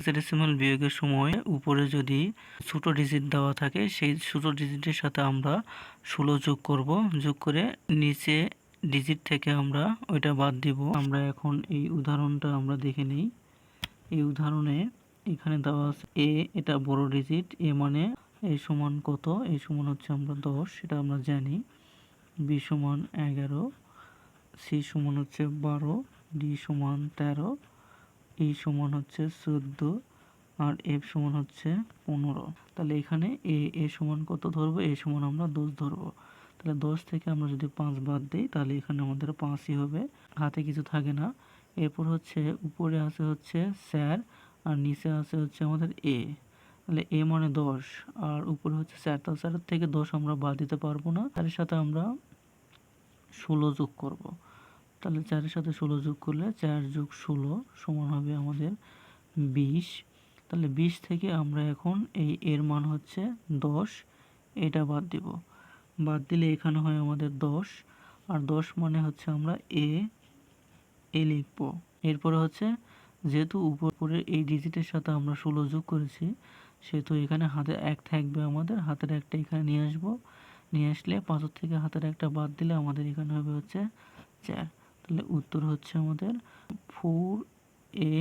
Hexadecimal বিয়োগের সময় উপরে যদি ছোট ডিজিট দেওয়া থাকে, সেই ছোট ডিজিটের সাথে আমরা ষোলো যোগ করব। যোগ করে নিচে ডিজিট থেকে আমরা ওইটা বাদ দিব। আমরা এখন এই উদাহরণটা আমরা দেখে নিই। এই উদাহরণে এখানে দেওয়া আছে, এ এটা বড় ডিজিট এ মানে এ সমান কত? এ সমান হচ্ছে আমরা দশ, সেটা আমরা জানি। বি সমান এগারো, সি সমান হচ্ছে বারো, ডি সমান তেরো ই সমান হচ্ছে চোদ্দ আর এফ সমান হচ্ছে পনেরো। তাহলে এখানে এ এ সমান কত ধরবো? এ সমান আমরা দশ ধরবো। তাহলে দশ থেকে আমরা যদি পাঁচ বাদ দিই, তাহলে এখানে আমাদের পাঁচই হবে। হাতে কিছু থাকে না। এরপর হচ্ছে উপরে আছে হচ্ছে স্যার আর নিচে আছে হচ্ছে আমাদের এ। তাহলে এ মানে দশ আর উপরে হচ্ছে স্যার। তাহলে স্যারের থেকে দশ আমরা বাদ দিতে পারব না। তার সাথে আমরা ষোলো যোগ করব। তাহলে চারের সাথে ষোলো যোগ করলে চার যোগ ষোলো সমান হবে আমাদের বিশ। তাহলে বিশ থেকে আমরা এখন এই এর মান হচ্ছে দশ, এটা বাদ দিব। বাদ দিলে এখানে হয় আমাদের দশ, আর দশ মানে হচ্ছে আমরা এ এ লিখব। এরপরে হচ্ছে যেহেতু উপর উপরে এই ডিজিটের সাথে আমরা ষোলো যোগ করেছি, সেহেতু এখানে হাতে এক থাকবে আমাদের, হাতের একটা এখানে নিয়ে আসব। নিয়ে আসলে পাঁচের থেকে হাতের একটা বাদ দিলে আমাদের এখানে হবে হচ্ছে চার। তাহলে উত্তর হচ্ছে আমাদের ফোর এ